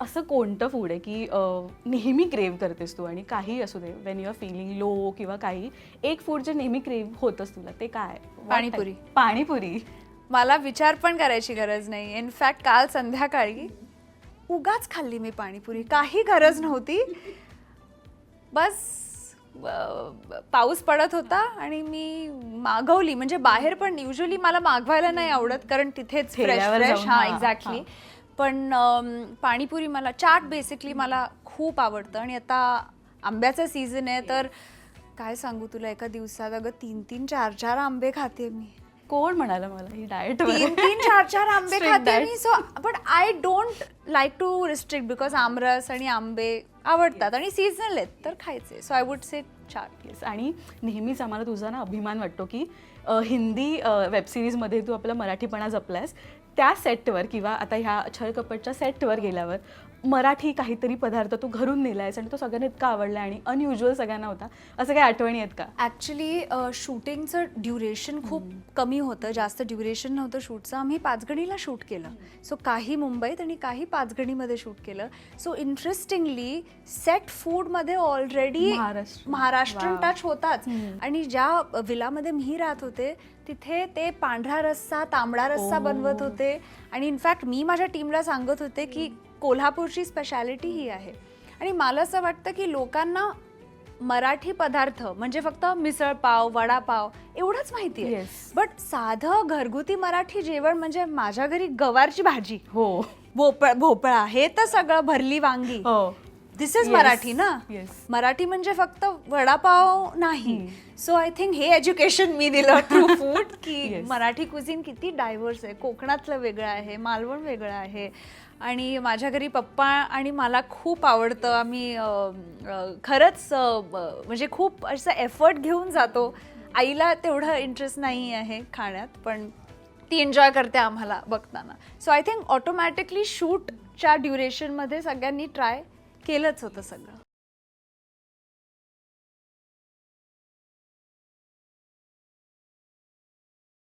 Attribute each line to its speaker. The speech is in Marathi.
Speaker 1: असं कोणतं फूड आहे की अं, नेहमी क्रेव करतेस तू आणि काही असू दे when you are feeling low किंवा काही एक फूड जे नेहमी क्रेव होतच तुला ते काय? What
Speaker 2: पाणीपुरी.
Speaker 1: type? पाणीपुरी.
Speaker 2: मला विचार पण करायची गरज नाही. इनफॅक्ट काल संध्याकाळी उगाच खाल्ली मी पाणीपुरी. काही गरज नव्हती. बस अ, पाऊस पडत होता आणि मी मागवली. म्हणजे बाहेर पण युजली मला मागवायला नाही आवडत कारण तिथेच फ्रेश
Speaker 1: ठेल्यावर
Speaker 2: फ्रेश
Speaker 1: जाऊन,
Speaker 2: हा
Speaker 1: हा,
Speaker 2: एक्झॅक्टली. पण पाणीपुरी मला चाट बेसिकली मला खूप आवडतं आणि आता आंब्याचा सीझन आहे तर काय सांगू तुला एका दिवसात अगं तीन तीन चार चार आंबे खाते मी.
Speaker 1: कोण म्हणाला मला ही डाएट
Speaker 2: तीन तीन चार चार आंबे खाते. मी. So but I don't like to restrict because आमरस आणि आंबे आवडतात आणि सीझनल आहेत तर खायचे. सो आय वुड से चार
Speaker 1: येस आणि नेहमीच आम्हाला तुझा ना अभिमान वाटतो की हिंदी वेबसिरीजमध्ये तू आपला मराठीपणा जपलास त्या सेटवर किंवा आता ह्या छळकपटच्या सेटवर गेल्यावर मराठी काहीतरी पदार्थ तू घरून नेलायस आणि तो सगळ्यांना इतका आवडला आणि अनयुज्युअल सगळ्यांना होता. असं काही आठवणी आहेत का?
Speaker 2: ॲक्च्युली शूटिंगचं ड्युरेशन खूप कमी होतं. जास्त ड्युरेशन नव्हतं शूटचं. आम्ही पाचगणीला शूट केलं. सो काही मुंबईत आणि काही पाचगणीमध्ये शूट केलं. सो इंटरेस्टिंगली सेट फूडमध्ये ऑलरेडी
Speaker 1: महाराष्ट्र.
Speaker 2: टच होताच. आणि ज्या विलामध्ये मी राहत होते तिथे ते पांढरा रस्सा तांबडा रस्सा. बनवत होते. आणि इनफॅक्ट मी माझ्या टीमला सांगत होते की कोल्हापूरची स्पेशालिटी ही आहे. आणि मला असं वाटतं की लोकांना मराठी पदार्थ म्हणजे फक्त मिसळ पाव वडापाव एवढंच माहिती आहे. बट साधं घरगुती मराठी जेवण म्हणजे माझ्या घरी गवारची भाजी.
Speaker 1: हो.
Speaker 2: भोपळा भोपळा हे तर सगळं भरली वांगी.
Speaker 1: हो.
Speaker 2: दिस इज. मराठी ना. मराठी म्हणजे फक्त वडापाव नाही. सो आय थिंक हे एज्युकेशन मी दिलं थ्रू फूड की. मराठी कुझिन किती डायव्हर्स आहे कोकणातलं वेगळं आहे मालवण वेगळं आहे आणि माझ्या घरी पप्पा आणि मला खूप आवडतं आम्ही खरंच म्हणजे खूप असं एफर्ट घेऊन जातो आईला तेवढं इंटरेस्ट नाही आहे खाण्यात पण ती एन्जॉय करते आम्हाला बघताना सो आय थिंक ऑटोमॅटिकली शूटच्या ड्युरेशनमध्ये सगळ्यांनी ट्राय केलंच होतं सगळं.